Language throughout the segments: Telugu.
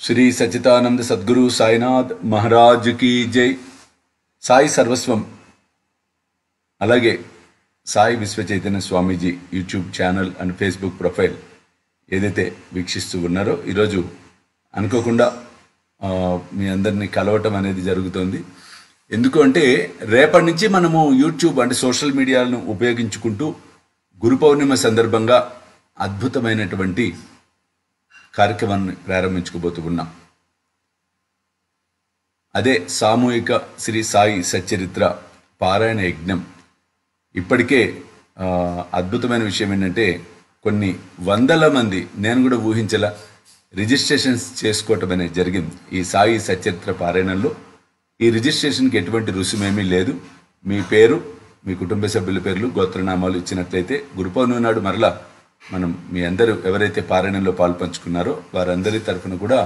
శ్రీ సచితానంద సద్గురు సాయినాథ్ మహారాజ్ కీ జై సాయి సర్వస్వం అలాగే Sai Vishwa Chaitanya Swamiji YouTube channel and Facebook profile ఏదైతే వీక్షిస్తూ ఉన్నారో ఈరోజు అనుకోకుండా మీ అందరినీ కలవటం అనేది జరుగుతుంది. ఎందుకు అంటే రేపటి నుంచి మనము యూట్యూబ్ అంటే సోషల్ మీడియాలను ఉపయోగించుకుంటూ గురు పౌర్ణిమ సందర్భంగా అద్భుతమైనటువంటి కార్యక్రమాన్ని ప్రారంభించుకోబోతూ ఉన్నాం అదే సామూహిక శ్రీ సాయి సచ్చరిత్ర పారాయణ యజ్ఞం. ఇప్పటికే అద్భుతమైన విషయం ఏంటంటే కొన్ని వందల మంది నేను కూడా ఊహించలా రిజిస్ట్రేషన్స్ చేసుకోవటం అనేది జరిగింది ఈ సాయి సచరిత్ర పారాయణంలో. ఈ రిజిస్ట్రేషన్కి ఎటువంటి రుసుమేమీ లేదు. మీ పేరు మీ కుటుంబ సభ్యుల పేర్లు గోత్రనామాలు ఇచ్చినట్లయితే గురుపౌర్ణమి నాడు మరలా మనం మీ అందరూ ఎవరైతే పారాయణంలో పాల్పంచుకున్నారో వారందరి తరఫున కూడా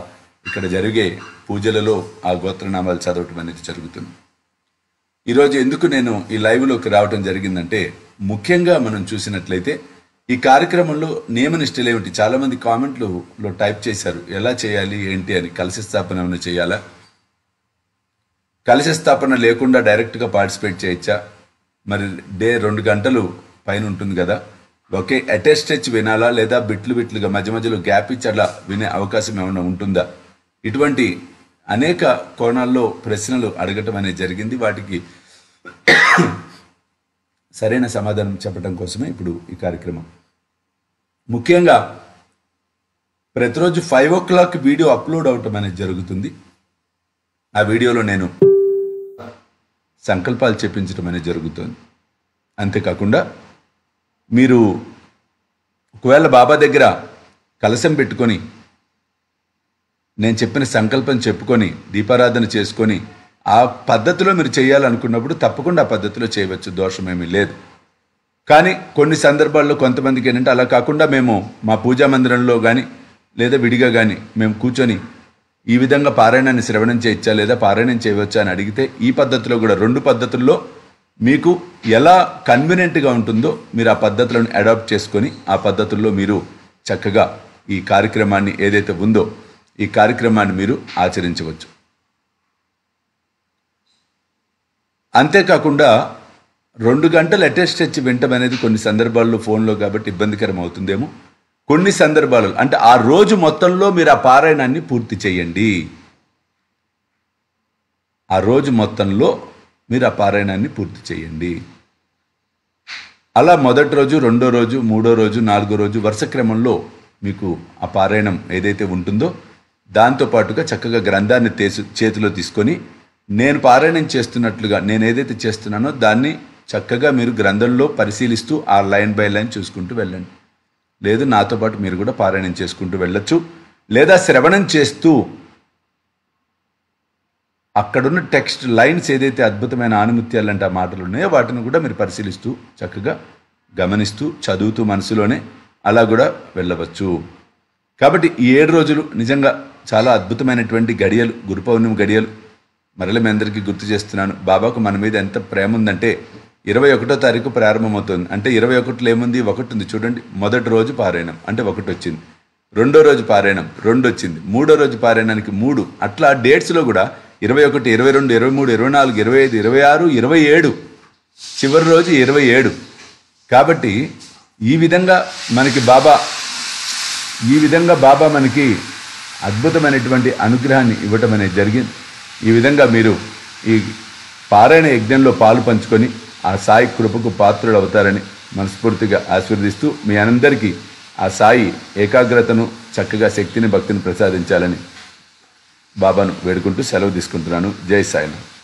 ఇక్కడ జరిగే పూజలలో ఆ గోత్రనామాలు చదవటం అనేది జరుగుతుంది. ఈరోజు ఎందుకు నేను ఈ లైవ్లోకి రావడం జరిగిందంటే ముఖ్యంగా మనం చూసినట్లయితే ఈ కార్యక్రమంలో నియమనిష్టలు ఏమిటి? చాలామంది కామెంట్లు టైప్ చేశారు. ఎలా చేయాలి? ఏంటి అని కలశ స్థాపన ఏమైనా చేయాలా? కలశ స్థాపన లేకుండా డైరెక్ట్గా పార్టిసిపేట్ చేయొచ్చా? మరి డే రెండు గంటలు పైన ఉంటుంది కదా. ఓకే అటెస్టెచ్ వినాలా లేదా బిట్లు బిట్లుగా మధ్య మధ్యలో గ్యాప్ ఇచ్చి అట్లా వినే అవకాశం ఏమైనా ఉంటుందా? ఇటువంటి అనేక కోణాల్లో ప్రశ్నలు అడగటం అనేది జరిగింది. వాటికి సరైన సమాధానం చెప్పడం కోసమే ఇప్పుడు ఈ కార్యక్రమం. ముఖ్యంగా ప్రతిరోజు five o'clock video upload అవటం అనేది జరుగుతుంది. ఆ వీడియోలో నేను సంకల్పాలు చెప్పించడం అనేది జరుగుతుంది. అంతేకాకుండా మీరు ఒకవేళ బాబా దగ్గర కలశం పెట్టుకొని నేను చెప్పిన సంకల్పం చెప్పుకొని దీపారాధన చేసుకొని ఆ పద్ధతిలో మీరు చేయాలనుకున్నప్పుడు తప్పకుండా ఆ పద్ధతిలో చేయవచ్చు. దోషమేమీ లేదు. కానీ కొన్ని సందర్భాల్లో కొంతమందికి ఏంటంటే అలా కాకుండా మేము మా పూజా మందిరంలో కానీ లేదా విడిగా కానీ మేము కూర్చొని ఈ విధంగా పారాయణాన్ని శ్రవణం చేయొచ్చా లేదా పారాయణం చేయవచ్చా అని అడిగితే ఈ పద్ధతిలో కూడా రెండు పద్ధతుల్లో మీకు ఎలా కన్వీనియంట్గా ఉంటుందో మీరు ఆ పద్ధతులను అడాప్ట్ చేసుకొని ఆ పద్ధతుల్లో మీరు చక్కగా ఈ కార్యక్రమాన్ని ఏదైతే ఉందో ఈ కార్యక్రమాన్ని మీరు ఆచరించవచ్చు. అంతేకాకుండా రెండు గంటలు అటెస్ట్ తెచ్చి వింటం అనేది కొన్ని సందర్భాల్లో ఫోన్లో కాబట్టి ఇబ్బందికరం అవుతుందేమో కొన్ని సందర్భాలు అంటే ఆ రోజు మొత్తంలో మీరు ఆ పారాయణాన్ని పూర్తి చేయండి. ఆ రోజు మొత్తంలో మీరు ఆ పారాయణాన్ని పూర్తి చేయండి. అలా మొదటి రోజు రెండో రోజు మూడో రోజు నాలుగో రోజు వరుస క్రమంలో మీకు ఆ పారాయణం ఏదైతే ఉంటుందో దాంతో పాటుగా చక్కగా గ్రంథాన్ని తేసు చేతిలో తీసుకొని నేను పారాయణం చేస్తున్నట్లుగా నేను ఏదైతే చేస్తున్నానో దాన్ని చక్కగా మీరు గ్రంథంలో పరిశీలిస్తూ ఆ లైన్ బై లైన్ చూసుకుంటూ వెళ్ళండి. లేదు నాతో పాటు మీరు కూడా పారాయణం చేసుకుంటూ వెళ్ళొచ్చు. లేదా శ్రవణం చేస్తూ అక్కడున్న టెక్స్ట్ లైన్స్ ఏదైతే అద్భుతమైన ఆనుమత్యాలు అంటే ఆ మాటలు ఉన్నాయో వాటిని కూడా మీరు పరిశీలిస్తూ చక్కగా గమనిస్తూ చదువుతూ మనసులోనే అలా కూడా వెళ్ళవచ్చు. కాబట్టి ఈ ఏడు రోజులు నిజంగా చాలా అద్భుతమైనటువంటి గడియలు గురు పౌర్ణమి గడియలు. మరల మీ అందరికీ గుర్తు చేస్తున్నాను బాబాకు మన మీద ఎంత ప్రేమ ఉందంటే ఇరవై ఒకటో తారీఖు ప్రారంభమవుతుంది. అంటే ఇరవై ఒకటిలో ఏముంది? ఒకటి ఉంది. చూడండి మొదటి రోజు పారాయణం. అంటే ఒకటి వచ్చింది. రెండో రోజు పారాయణం. రెండు వచ్చింది. మూడో రోజు పారాయణానికి మూడు. అట్లా డేట్స్లో కూడా ఇరవై ఒకటి ఇరవై రెండు ఇరవై మూడు ఇరవై నాలుగు ఇరవై ఐదు ఇరవై ఆరు ఇరవై ఏడు. చివరి రోజు ఇరవై ఏడు. కాబట్టి ఈ విధంగా మనకి బాబా ఈ విధంగా బాబా మనకి అద్భుతమైనటువంటి అనుగ్రహాన్ని ఇవ్వటం అనేది జరిగింది. ఈ విధంగా మీరు ఈ పారాయణ యజ్ఞంలో పాలు పంచుకొని ఆ సాయి కృపకు పాత్రులు అవుతారని మనస్ఫూర్తిగా ఆశీర్వదిస్తూ మీ అందరికీ ఆ సాయి ఏకాగ్రతను చక్కగా శక్తిని భక్తిని ప్రసాదించాలని బాబాను వేడుకుంటూ సెలవు తీసుకుంటున్నాను. జై సాయినాథ్.